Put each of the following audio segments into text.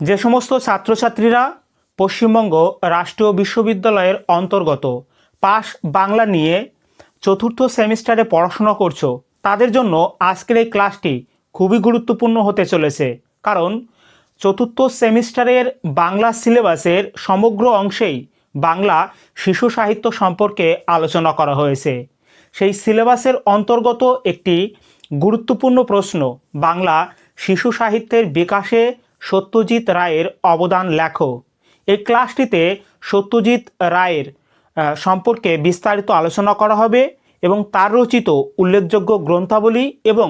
যে সমস্ত ছাত্রছাত্রীরা পশ্চিমবঙ্গ রাষ্ট্রীয় বিশ্ববিদ্যালয়ের অন্তর্গত পাস বাংলা নিয়ে চতুর্থ সেমিস্টারে পড়াশোনা করছ, তাদের জন্য আজকের এই ক্লাসটি খুবই গুরুত্বপূর্ণ হতে চলেছে। কারণ চতুর্থ সেমিস্টারের বাংলা সিলেবাসের সমগ্র অংশেই বাংলা শিশু সাহিত্য সম্পর্কে আলোচনা করা হয়েছে। সেই সিলেবাসের অন্তর্গত একটি গুরুত্বপূর্ণ প্রশ্ন, বাংলা শিশু সাহিত্যের বিকাশে সত্যজিৎ রায়ের অবদান লেখো। এই ক্লাসটিতে সত্যজিৎ রায়ের সম্পর্কে বিস্তারিত আলোচনা করা হবে এবং তার রচিত উল্লেখযোগ্য গ্রন্থাবলী এবং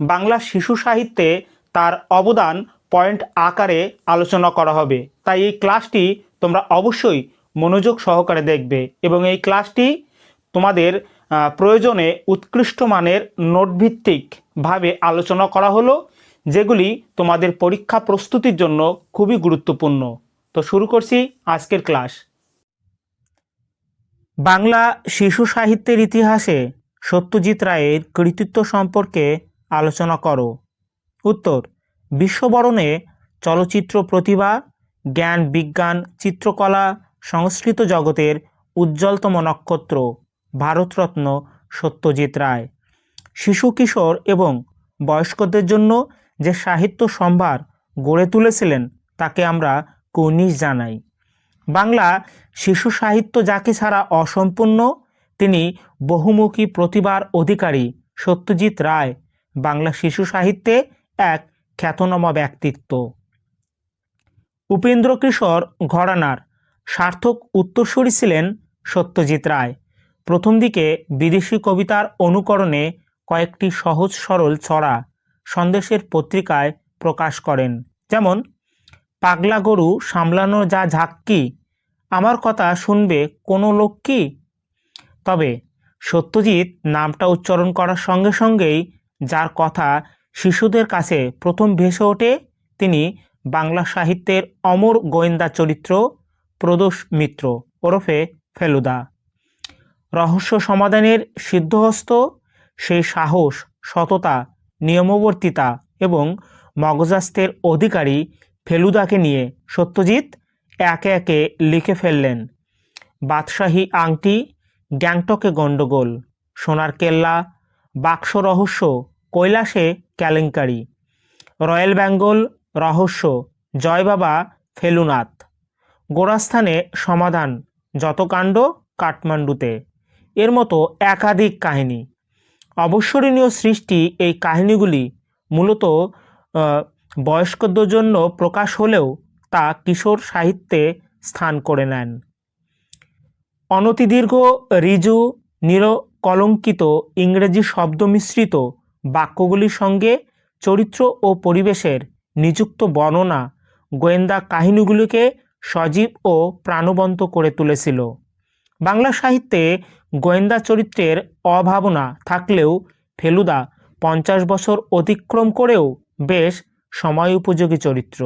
বাংলা শিশু সাহিত্যে তার অবদান পয়েন্ট আকারে আলোচনা করা হবে। তাই এই ক্লাসটি তোমরা অবশ্যই মনোযোগ সহকারে দেখবে এবং এই ক্লাসটি তোমাদের প্রয়োজনে উৎকৃষ্ট মানের নোটভিত্তিকভাবে আলোচনা করা হলো। যেগুলি তোমাদের পরীক্ষা প্রস্তুতির জন্য খুবই গুরুত্বপূর্ণ। তো শুরু করছি আজকের ক্লাস। বাংলা শিশু সাহিত্যের ইতিহাসে সত্যজিৎ রায়ের কৃতিত্ব সম্পর্কে আলোচনা করো। উত্তর, বিশ্ববরণে চলচ্চিত্র প্রতিভা, জ্ঞান, বিজ্ঞান, চিত্রকলা, সংস্কৃত জগতের উজ্জ্বলতম নক্ষত্র, ভারতরত্ন সত্যজিৎ রায়। শিশু কিশোর এবং বয়স্কদের জন্য যে সাহিত্য সম্ভার গড়ে তুলেছিলেন তাকে আমরা কর্নিশ জানাই। বাংলা শিশু সাহিত্য যাকে ছাড়া অসম্পূর্ণ, তিনি বহুমুখী প্রতিভার অধিকারী সত্যজিৎ রায়, বাংলা শিশু সাহিত্যে এক খ্যাতনামা ব্যক্তিত্ব। উপেন্দ্র কিশোর ঘরানার সার্থক উত্তরসূরি ছিলেন সত্যজিৎ রায়। প্রথম দিকে বিদেশি কবিতার অনুকরণে কয়েকটি সহজ সরল ছড়া সন্দেশের পত্রিকায় প্রকাশ করেন। যেমন, পাগলা গরু সামলানো যা ঝাক্কি আমার কথা শুনবে কোনো লোক কি? তবে, সত্যজিৎ নামটা উচ্চারণ করার সঙ্গে সঙ্গেই যার কথা শিশুদের কাছে প্রথম ভেসে ওঠে, তিনি বাংলা সাহিত্যের অমর গোয়েন্দা চরিত্র প্রদোষ মিত্র, ওরফে ফেলুদা। রহস্য সমাধানের সিদ্ধহস্ত, সেই সাহস, সততা নিয়মবর্তিতা এবং মগজাস্তের অধিকারী ফেলুদাকে নিয়ে সত্যজিৎ একে একে লিখে ফেললেন। বাদশাহী আংটি, গ্যাংটকে গণ্ডগোল, সোনার কেল্লা, বাক্স রহস্য, কৈলাসে কেলেঙ্কারি, রয়্যাল বেঙ্গল রহস্য, জয় বাবা ফেলুনাথ, গোড়াস্থানে সমাধান যত কাণ্ড কাঠমান্ডুতে, এর মতো একাধিক কাহিনী। অবসরণীয় সৃষ্টি এই কাহিনীগুলি মূলত বয়স্কদের জন্য প্রকাশ হলেও তা কিশোর সাহিত্যে স্থান করে নেন। অনতিদীর্ঘ ঋজু নিরকলঙ্কিত ইংরেজি শব্দ মিশ্রিত বাক্যগুলির সঙ্গে চরিত্র ও পরিবেশের নিযুক্ত বর্ণনা গোয়েন্দা কাহিনীগুলিকে সজীব ও প্রাণবন্ত করে তুলেছিল। বাংলা সাহিত্যে গোয়েন্দা চরিত্রের অভাবনা থাকলেও ফেলুদা পঞ্চাশ বছর অতিক্রম করেও বেশ সময় উপযোগী চরিত্র।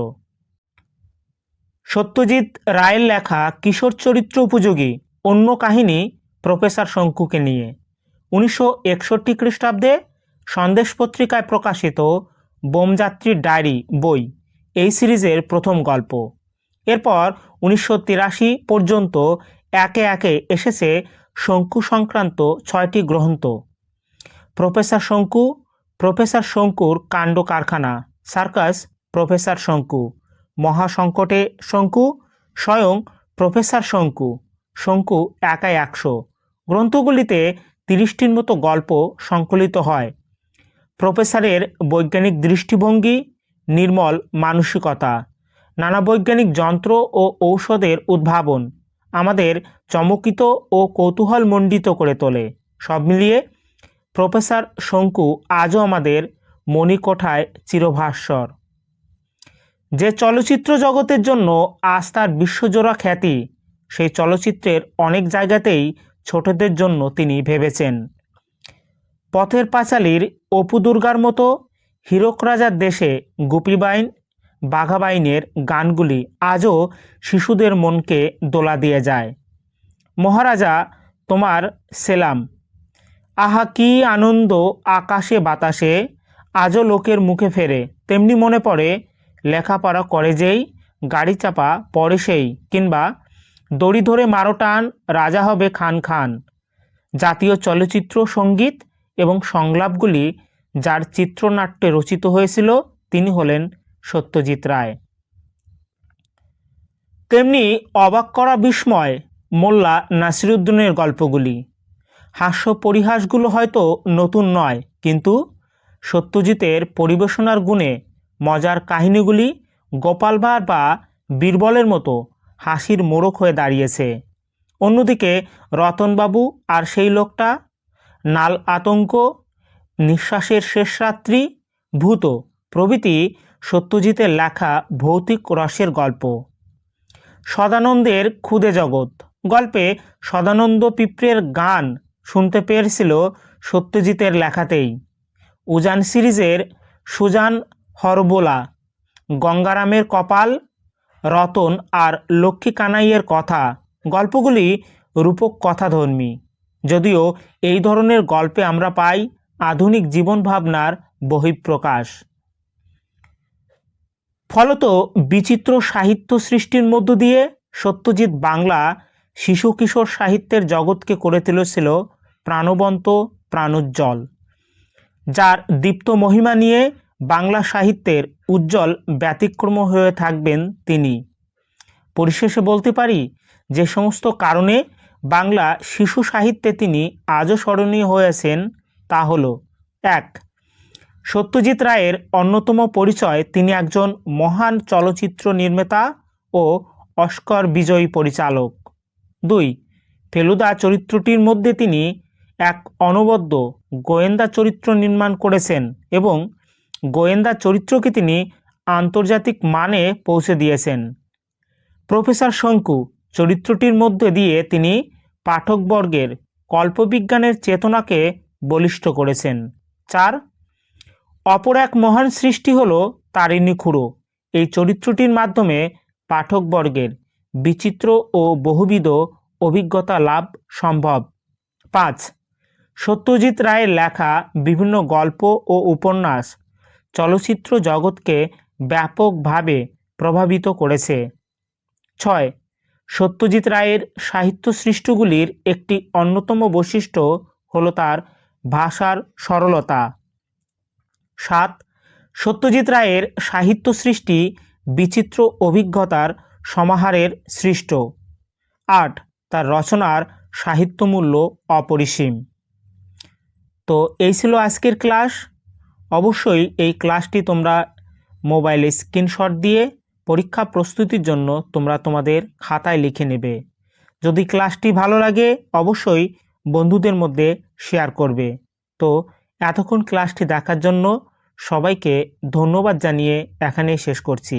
সত্যজিৎ রায়ের লেখা কিশোর চরিত্র উপযোগী অন্য কাহিনী প্রফেসর শঙ্কুকে নিয়ে। উনিশশো একষট্টি খ্রিস্টাব্দে সন্দেশ পত্রিকায় প্রকাশিত বোমযাত্রীর ডায়েরি বই এই সিরিজের প্রথম গল্প। এরপর উনিশশো তিরাশি পর্যন্ত একে একে এসেছে শঙ্কু সংক্রান্ত ছয়টি গ্রন্থ। প্রফেসর শঙ্কু, প্রফেসর শঙ্কুর কাণ্ড কারখানা, সার্কাস, প্রফেসর শঙ্কু। মহাসংকটে শঙ্কু, স্বয়ং প্রফেসর শঙ্কু। শঙ্কু একাই একশো। গ্রন্থগুলিতে তিরিশটির মতো গল্প সংকলিত হয়। প্রফেসরের বৈজ্ঞানিক দৃষ্টিভঙ্গি, নির্মল মানসিকতা, নানা বৈজ্ঞানিক যন্ত্র ও ঔষধের উদ্ভাবন। আমাদের চমকিত ও কৌতূহলমণ্ডিত করে তোলে। সব মিলিয়ে প্রফেসর শঙ্কু আজও আমাদের মণিকোঠায় চিরভাস্বর যে চলচ্চিত্র জগতের জন্য আজ তার বিশ্বজোড়া খ্যাতি, সেই চলচ্চিত্রের অনেক জায়গাতেই ছোটদের জন্য তিনি ভেবেছেন। পথের পাঁচালীর অপু দুর্গার মতো হীরক রাজার দেশে গুপিবাইন বাঘাবাইনের গানগুলি আজও শিশুদের মনকে দোলা দিয়ে যায়। মহারাজা, তোমার সেলাম। আহা, কি আনন্দ আকাশে বাতাসে, আজও লোকের মুখে ফেরে। তেমনি মনে পড়ে, লেখাপড়া করে যেই, গাড়ি চাপা পরে সেই, কিংবা দড়ি ধরে মারো টান, রাজা হবে খান খান। জাতীয় চলচ্চিত্র, সংগীত এবং সংলাপগুলি, যার চিত্রনাট্যে রচিত হয়েছিল, তিনি হলেন সত্যজিৎ রায়। তেমনি অবাক করা বিস্ময় মোল্লা নাসিরুদ্দিনের গল্পগুলি। হাস্য পরিহাসগুলো হয়তো নতুন নয়, কিন্তু সত্যজিতের পরিবেশনার গুণে মজার কাহিনীগুলি গোপাল ভাঁড় বা বীরবলের মতো হাসির মোড়ক হয়ে দাঁড়িয়েছে। অন্যদিকে রতনবাবু আর সেই লোকটা, নাল আতঙ্ক, নিঃশ্বাসের শেষ রাত্রি, ভূত প্রভৃতি সত্যজিতের লেখা ভৌতিক রসের গল্প। সদানন্দের ক্ষুদে জগৎ। গল্পে সদানন্দ পিঁপড়ের গান শুনতে পেয়েছিল সত্যজিতের লেখাতেই। উজান সিরিজের সুজান হরবোলা, গঙ্গারামের কপাল, রতন আর লক্ষ্মী কানাইয়ের কথা। গল্পগুলি রূপক কথাধর্মী। যদিও এই ধরনের গল্পে আমরা পাই আধুনিক জীবন ভাবনার বহিঃপ্রকাশ। ফলত বিচিত্র সাহিত্য সৃষ্টির মধ্য দিয়ে সত্যজিৎ বাংলা শিশু কিশোর সাহিত্যের জগৎকে করে তুলেছিল প্রাণবন্ত প্রাণোজ্জ্বল, যার দীপ্ত মহিমা নিয়ে বাংলা সাহিত্যের উজ্জ্বল ব্যতিক্রম হয়ে থাকবেন তিনি। পরিশেষে বলতে পারি যে সমস্ত কারণে বাংলা শিশু সাহিত্যে তিনি আজও স্মরণীয় হয়েছেন তা হলো, এক সত্যজিৎ রায়ের অন্যতম পরিচয় তিনি একজন মহান চলচ্চিত্র নির্মাতা ও অস্কর বিজয়ী পরিচালক। দুই, ফেলুদা চরিত্রটির মধ্যে তিনি এক অনবদ্য গোয়েন্দা চরিত্র নির্মাণ করেছেন এবং গোয়েন্দা চরিত্রকে তিনি আন্তর্জাতিক মানে পৌঁছে দিয়েছেন। প্রফেসর শঙ্কু চরিত্রটির মধ্যে দিয়ে তিনি পাঠকবর্গের কল্পবিজ্ঞানের চেতনাকে বলিষ্ঠ করেছেন। চার অপর এক মহান সৃষ্টি হল তারিণী খুড়ো। এই চরিত্রটির মাধ্যমে পাঠকবর্গের বিচিত্র ও বহুবিধ অভিজ্ঞতা লাভ সম্ভব। পাঁচ, সত্যজিৎ রায়ের লেখা বিভিন্ন গল্প ও উপন্যাস চলচ্চিত্র জগৎকে ব্যাপকভাবে প্রভাবিত করেছে। ছয়, সত্যজিৎ রায়ের সাহিত্য সৃষ্টিগুলির একটি অন্যতম বৈশিষ্ট্য হলো তার ভাষার সরলতা। সাত, সত্যজিৎ রায়ের সাহিত্য সৃষ্টি বিচিত্র অভিজ্ঞতার সমাহারের সৃষ্ট। আট, তার রচনার সাহিত্যমূল্য অপরিসীম। তো এই ছিল আজকের ক্লাস। অবশ্যই এই ক্লাসটি তোমরা মোবাইলে স্ক্রিনশট দিয়ে পরীক্ষা প্রস্তুতির জন্য তোমরা তোমাদের খাতায় লিখে নেবে। যদি ক্লাসটি ভালো লাগে, অবশ্যই বন্ধুদের মধ্যে শেয়ার করবে। তো এতক্ষণ ক্লাসটি দেখার জন্য সবাইকে ধন্যবাদ জানিয়ে এখানেই শেষ করছি।